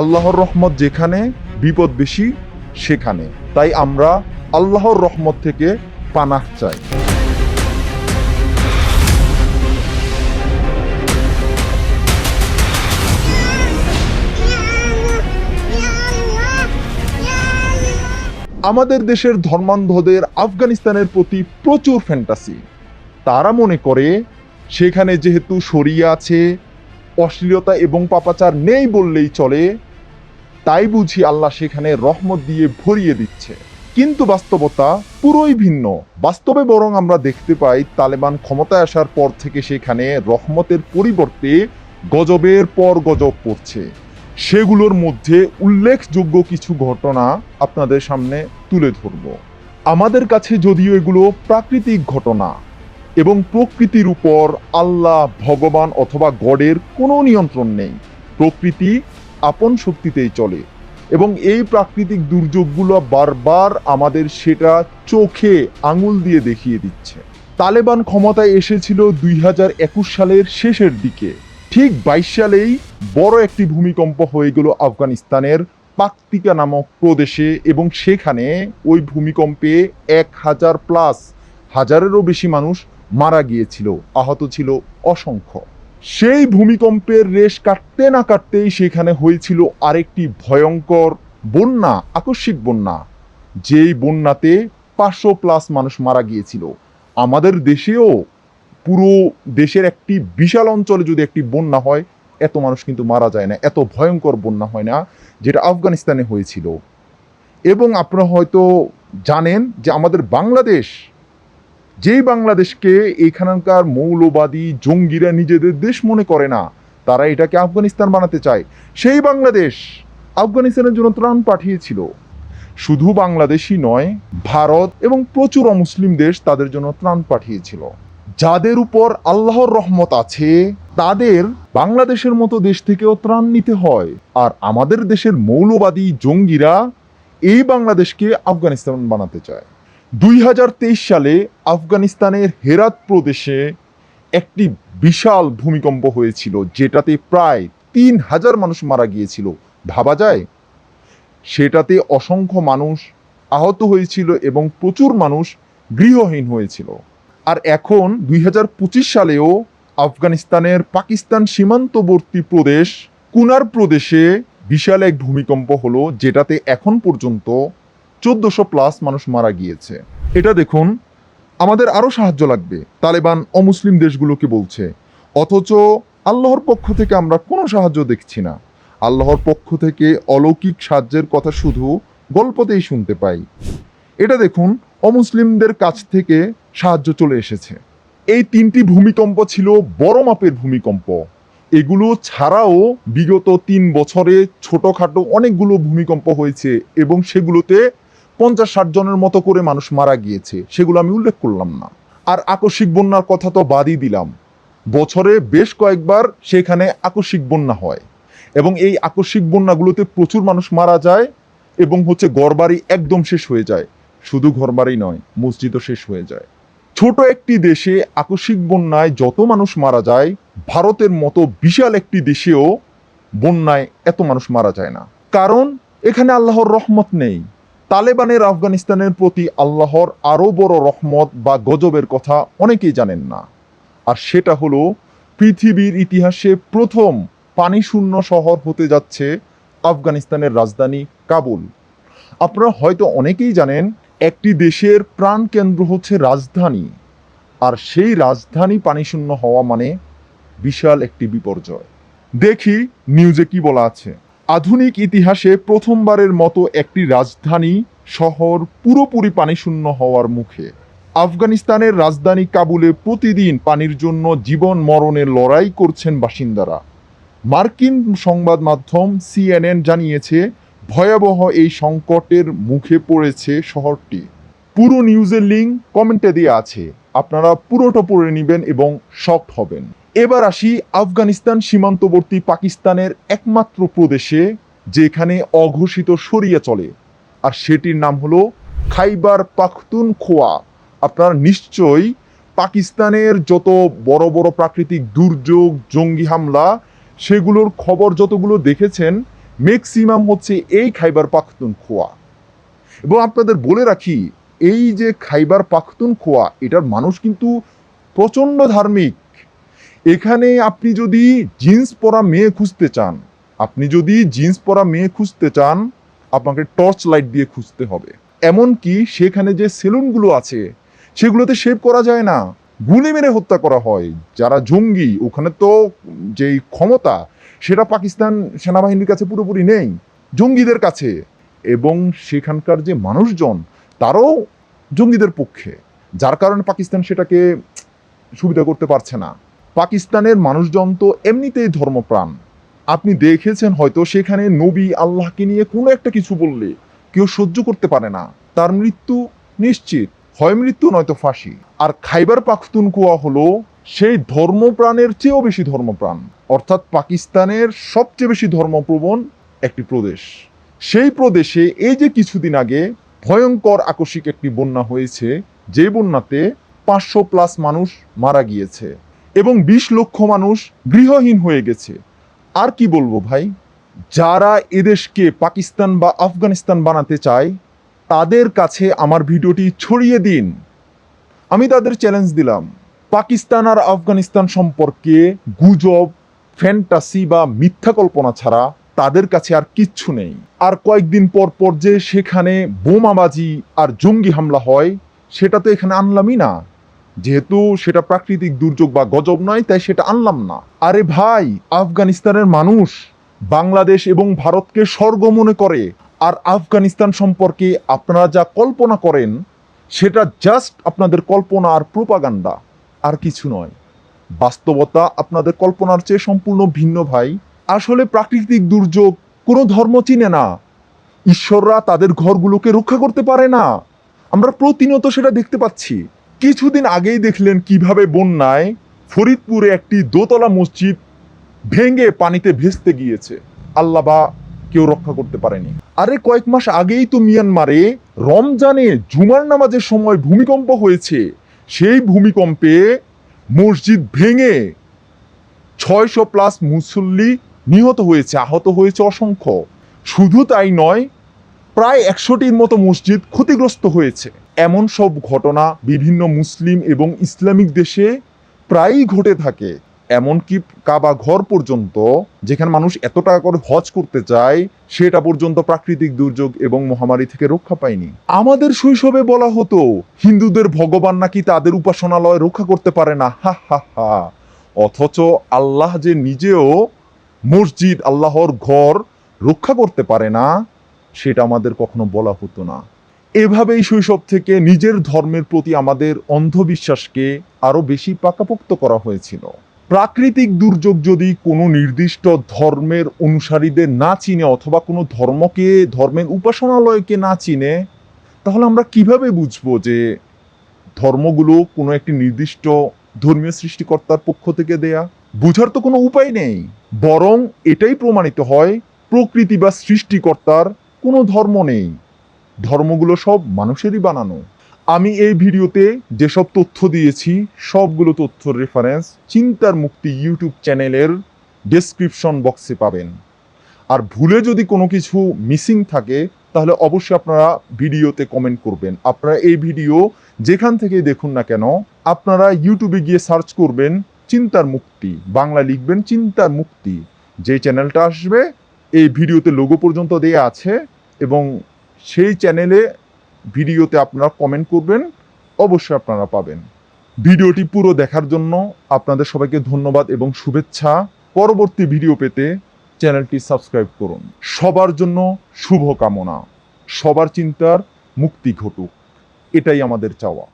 আল্লাহর রহমত যেখানে, বিপদ বেশি সেখানে। তাই আমরা আল্লাহর রহমত থেকে পানাহ চাই। আমাদের দেশের ধর্মান্ধদের আফগানিস্তানের প্রতি প্রচুর ফ্যান্টাসি তারা মনে করে, সেখানে যেহেতু শরিয়া আছে, অশ্লীলতা এবং পাপাচার নেই বললেই চলে তাই বুঝি আল্লাহ সেখানে রহমত দিয়ে ভরিয়ে দিচ্ছে। কিন্তু বাস্তবতা পুরোই ভিন্ন। বাস্তবে বরং আমরা দেখতে পাই, তালেবান ক্ষমতায় আসার পর থেকে সেখানে রহমতের পরিবর্তে গজবের পর গজব পড়ছে। সেগুলোর মধ্যে উল্লেখযোগ্য কিছু ঘটনা আপনাদের সামনে তুলে ধরব। আমাদের কাছে যদিও এগুলো প্রাকৃতিক ঘটনা এবং প্রকৃতির উপর আল্লাহ ভগবান অথবা গডের কোনো নিয়ন্ত্রণ নেই। প্রকৃতি আপন শক্তিতেই চলে। এবং এই প্রাকৃতিক দুর্যোগগুলো বারবার আমাদের সেটা চোখে আঙুল দিয়ে দেখিয়ে দিচ্ছে। তালেবান ক্ষমতায় এসেছিল দুই হাজার একুশ সালের শেষের দিকে। ঠিক বাইশ সালেই বড় একটি ভূমিকম্প হয়ে গেল আফগানিস্তানের পাকতিকা নামক প্রদেশে এবং সেখানে ওই ভূমিকম্পে এক হাজার প্লাস হাজারেরও বেশি মানুষ মারা গিয়েছিল। আহত ছিল অসংখ্য। সেই ভূমিকম্পের রেশ কাটতে না কাটতেই সেখানে হয়েছিল আরেকটি ভয়ঙ্কর বন্যা, আকস্মিক বন্যা। যেই বন্যাতে পাঁচশো প্লাস মানুষ মারা গিয়েছিল। আমাদের দেশেও পুরো দেশের একটি বিশাল অঞ্চলে যদি একটি বন্যা হয়, এত মানুষ কিন্তু মারা যায় না, এত ভয়ঙ্কর বন্যা হয় না, যেটা আফগানিস্তানে হয়েছিল। এবং আপনারা হয়তো জানেন যে আমাদের বাংলাদেশ যেই বাংলাদেশকে এখানকার মৌলবাদী জঙ্গিরা নিজেদের দেশ মনে করে না, তারা এটাকে আফগানিস্তান বানাতে চায়। সেই বাংলাদেশ আফগানিস্তানের জন্য ত্রাণ পাঠিয়েছিল। শুধু বাংলাদেশই নয়, ভারত এবং প্রচুর অমুসলিম দেশ তাদের জন্য ত্রাণ পাঠিয়েছিল। যাদের উপর আল্লাহর রহমত আছে, তাদের বাংলাদেশের মতো দেশ থেকেও ত্রাণ নিতে হয়। আর আমাদের দেশের মৌলবাদী জঙ্গিরা এই বাংলাদেশকে আফগানিস্তান বানাতে চায়। দুই হাজার তেইশ সালে আফগানিস্তানের হেরাত প্রদেশে একটি বিশাল ভূমিকম্প হয়েছিল, যেটাতে প্রায় তিন হাজার মানুষ মারা গিয়েছিল। ভাবা যায়? সেটাতে অসংখ্য মানুষ আহত হয়েছিল এবং প্রচুর মানুষ গৃহহীন হয়েছিল। আর এখন দুই হাজার পঁচিশ সালেও আফগানিস্তানের পাকিস্তান সীমান্তবর্তী প্রদেশ, কুনার প্রদেশে বিশাল এক ভূমিকম্প হলো, যেটাতে এখন পর্যন্ত চোদ্দশো প্লাস মানুষ মারা গিয়েছে। এটা দেখুন, আমাদের আরও সাহায্য লাগবে। তালেবান অমুসলিম দেশগুলোকে বলছে, অথচ আল্লাহর পক্ষ থেকে আমরা কোনো সাহায্য দেখছি না। আল্লাহর পক্ষ থেকে অলৌকিক সাহায্যের কথা শুধু গল্পতেই শুনতে পাই। এটা দেখুন, অমুসলিমদের কাছ থেকে সাহায্য চলে এসেছে। এই তিনটি ভূমিকম্প ছিল বড় মাপের ভূমিকম্প। এগুলো ছাড়াও বিগত তিন বছরে ছোটখাটো অনেকগুলো ভূমিকম্প হয়েছে এবং সেগুলোতে পঞ্চাশ ষাট জনের মতো করে মানুষ মারা গিয়েছে, সেগুলো আমি উল্লেখ করলাম না। আর আকস্মিক বন্যার কথা তো বাদই দিলাম। বছরে বেশ কয়েকবার সেখানে আকস্মিক বন্যা হয় এবং এই আকস্মিক বন্যাগুলোতে প্রচুর মানুষ মারা যায় এবং হচ্ছে ঘরবাড়ি একদম শেষ হয়ে যায়। শুধু ঘরবাড়ি নয়, মসজিদও শেষ হয়ে যায়। ছোট একটি দেশে আকস্মিক বন্যায় যত মানুষ মারা যায়, ভারতের মতো বিশাল একটি দেশেও বন্যায় এত মানুষ মারা যায় না। কারণ এখানে আল্লাহর রহমত নেই। তালেবানের আফগানিস্তানের প্রতি আল্লাহর আরও বড় রহমত বা গজবের কথা অনেকেই জানেন না। আর সেটা হলো, পৃথিবীর ইতিহাসে প্রথম পানিশূন্য শহর হতে যাচ্ছে আফগানিস্তানের রাজধানী কাবুল। আপনারা হয়তো অনেকেই জানেন, একটি দেশের প্রাণকেন্দ্র হচ্ছে রাজধানী। আর সেই রাজধানী পানিশূন্য হওয়া মানে বিশাল একটি বিপর্যয়। দেখি নিউজে কি বলা আছে। আধুনিক ইতিহাসে প্রথমবারের মতো একটি রাজধানী শহর পুরোপুরি পানিশূন্য হওয়ার মুখে। আফগানিস্তানের রাজধানী কাবুলে প্রতিদিন পানির জন্য জীবন মরণের লড়াই করছেন বাসিন্দারা। মার্কিন সংবাদ মাধ্যম সিএনএন জানিয়েছে, ভয়াবহ এই সংকটের মুখে পড়েছে শহরটি। পুরো নিউজের লিঙ্ক কমেন্টে দেওয়া আছে। আপনারা পুরোটা পড়ে নেবেন এবং শকড হবেন। এবার আসি আফগানিস্তান সীমান্তবর্তী পাকিস্তানের একমাত্র প্রদেশে, যেখানে অঘোষিত সরিয়া চলে। আর সেটির নাম হলো খাইবার পাখতুন খোয়া আপনারা নিশ্চয়ই পাকিস্তানের যত বড় বড় প্রাকৃতিক দুর্যোগ, জঙ্গি হামলা, সেগুলোর খবর যতগুলো দেখেছেন ম্যাক্সিমাম হচ্ছে এই খাইবার পাখতুন খোয়া এবং আপনাদের বলে রাখি, এই যে খাইবার পাখতুন খোয়া এটার মানুষ কিন্তু প্রচণ্ড ধার্মিক। এখানে আপনি যদি জিন্স পরা মেয়ে খুঁজতে চান, আপনি যদি জিন্স পরা মেয়ে খুঁজতে চান, আপনাকে টর্চ লাইট দিয়ে খুঁজতে হবে। এমনকি সেখানে যে সেলুনগুলো আছে, সেগুলোতে শেভ করা যায় না। গুলি মেরে হত্যা করা হয়। যারা জঙ্গি, ওখানে তো যেই ক্ষমতা, সেটা পাকিস্তান সেনাবাহিনীর কাছে পুরোপুরি নেই, জঙ্গিদের কাছে। এবং সেখানকার যে মানুষজন, তারাও জঙ্গিদের পক্ষে, যার কারণে পাকিস্তান সেটাকে সুবিধা করতে পারছে না। পাকিস্তানের মানুষজন তো এমনিতেই ধর্মপ্রাণ। আপনি দেখেছেন হয়তো সেখানে নবী আল্লাহকে নিয়ে কোনো একটা কিছু বললে কেউ সহ্য করতে পারে না। তার মৃত্যু নিশ্চিত, হয় মৃত্যু নয়তো ফাঁসি। আর খাইবার পাখতুনকুয়া হলো সেই ধর্মপ্রাণের চেয়েও বেশি ধর্মপ্রাণ। অর্থাৎ পাকিস্তানের সবচেয়ে বেশি ধর্মপ্রবণ একটি প্রদেশ। সেই প্রদেশে এই যে কিছুদিন আগে ভয়ঙ্কর আকস্মিক একটি বন্যা হয়েছে যে বন্যাতে পাঁচশো প্লাস মানুষ মারা গিয়েছে। এবং বিশ লক্ষ মানুষ গৃহহীন হয়ে গেছে। আর কি বলব ভাই? যারা এদেশকে পাকিস্তান বা আফগানিস্তান বানাতে চায়, তাদের কাছে আমার ভিডিওটি ছড়িয়ে দিন। আমি তাদের চ্যালেঞ্জ দিলাম। পাকিস্তান আর আফগানিস্তান সম্পর্কে গুজব ফ্যান্টাসি বা মিথ্যা কল্পনা ছাড়া তাদের কাছে আর কিচ্ছু নেই। আর কয়েকদিন পর পর যে সেখানে বোমাবাজি আর জঙ্গি হামলা হয়, সেটা তো এখানে আনলামই না। যেহেতু সেটা প্রাকৃতিক দুর্যোগ বা গজব নয়, তাই সেটা আনলাম না। আরে ভাই, আফগানিস্তানের মানুষ বাংলাদেশ এবং ভারতকে স্বর্গ মনে করে। আর আফগানিস্তান সম্পর্কে আপনারা যা কল্পনা করেন, সেটা জাস্ট আপনাদের কল্পনা আর প্রোপাগান্ডা আর কিছু নয়। বাস্তবতা আপনাদের কল্পনার চেয়ে সম্পূর্ণ ভিন্ন, ভাই। আসলে প্রাকৃতিক দুর্যোগ কোনো ধর্ম চিনে না। ঈশ্বররা তাদের ঘরগুলোকে রক্ষা করতে পারে না। আমরা প্রতিনিয়ত সেটা দেখতে পাচ্ছি। কিছুদিন আগেই দেখলেন কীভাবে বন্যায় ফরিদপুরে একটি দোতলা মসজিদ ভেঙে পানিতে ভেস্তে গিয়েছে। আল্লাহ বা কেউ রক্ষা করতে পারেনি। আরে কয়েক মাস আগেই তো মিয়ানমারে রমজানে জুমার নামাজের সময় ভূমিকম্প হয়েছে। সেই ভূমিকম্পে মসজিদ ভেঙে ছয়শো প্লাস মুসল্লি নিহত হয়েছে, আহত হয়েছে অসংখ্য। শুধু তাই নয়, প্রায় একশোটির মতো মসজিদ ক্ষতিগ্রস্ত হয়েছে। এমন সব ঘটনা বিভিন্ন মুসলিম এবং ইসলামিক দেশে প্রায়ই ঘটে থাকে। এমনকি কাবা ঘর পর্যন্ত, যেখানে মানুষ এত টাকা করে হজ করতে চায়, সেটা পর্যন্ত প্রাকৃতিক দুর্যোগ এবং মহামারী থেকে রক্ষা পায়নি। আমাদের শৈশবে বলা হতো, হিন্দুদের ভগবান নাকি তাদের উপাসনালয় রক্ষা করতে পারে না। হা হা হা। অথচ আল্লাহ যে নিজেও মসজিদ, আল্লাহর ঘর রক্ষা করতে পারে না, সেটা আমাদের কখনো বলা হতো না। এভাবেই শৈশব থেকে নিজের ধর্মের প্রতি আমাদের অন্ধবিশ্বাসকে আরও বেশি পাকাপোক্ত করা হয়েছিল। প্রাকৃতিক দুর্যোগ যদি কোনো নির্দিষ্ট ধর্মের অনুসারীদের না চিনে অথবা কোনো ধর্মকে, ধর্মের উপাসনালয়কে না চিনে, তাহলে আমরা কীভাবে বুঝব যে ধর্মগুলো কোনো একটি নির্দিষ্ট ধর্মীয় সৃষ্টিকর্তার পক্ষ থেকে দেয়া? বুঝার তো কোনো উপায় নেই। বরং এটাই প্রমাণিত হয়, প্রকৃতি বা সৃষ্টিকর্তার কোনো ধর্ম নেই। ধর্মগুলো সব মানুষেরই বানানো। আমি এই ভিডিওতে যেসব তথ্য দিয়েছি, সবগুলো তথ্যর রেফারেন্স চিন্তার মুক্তি ইউটিউব চ্যানেলের ডেসক্রিপশন বক্সে পাবেন। আর ভুলে যদি কোনো কিছু মিসিং থাকে, তাহলে অবশ্যই আপনারা ভিডিওতে কমেন্ট করবেন। আপনারা এই ভিডিও যেখান থেকে দেখুন না কেন, আপনারা ইউটিউবে গিয়ে সার্চ করবেন চিন্তার মুক্তি। বাংলা লিখবেন চিন্তার মুক্তি। যে চ্যানেলটা আসবে, এই ভিডিওতে লোগো পর্যন্ত দেয়া আছে এবং সেই চ্যানেলে ভিডিওতে আপনারা কমেন্ট করবেন, অবশ্যই আপনারা পাবেন। ভিডিওটি পুরো দেখার জন্য আপনাদের সবাইকে ধন্যবাদ এবং শুভেচ্ছা। পরবর্তী ভিডিও পেতে চ্যানেলটি সাবস্ক্রাইব করুন। সবার জন্য শুভকামনা। সবার চিন্তার মুক্তি ঘটুক। এটাই আমাদের চাওয়া।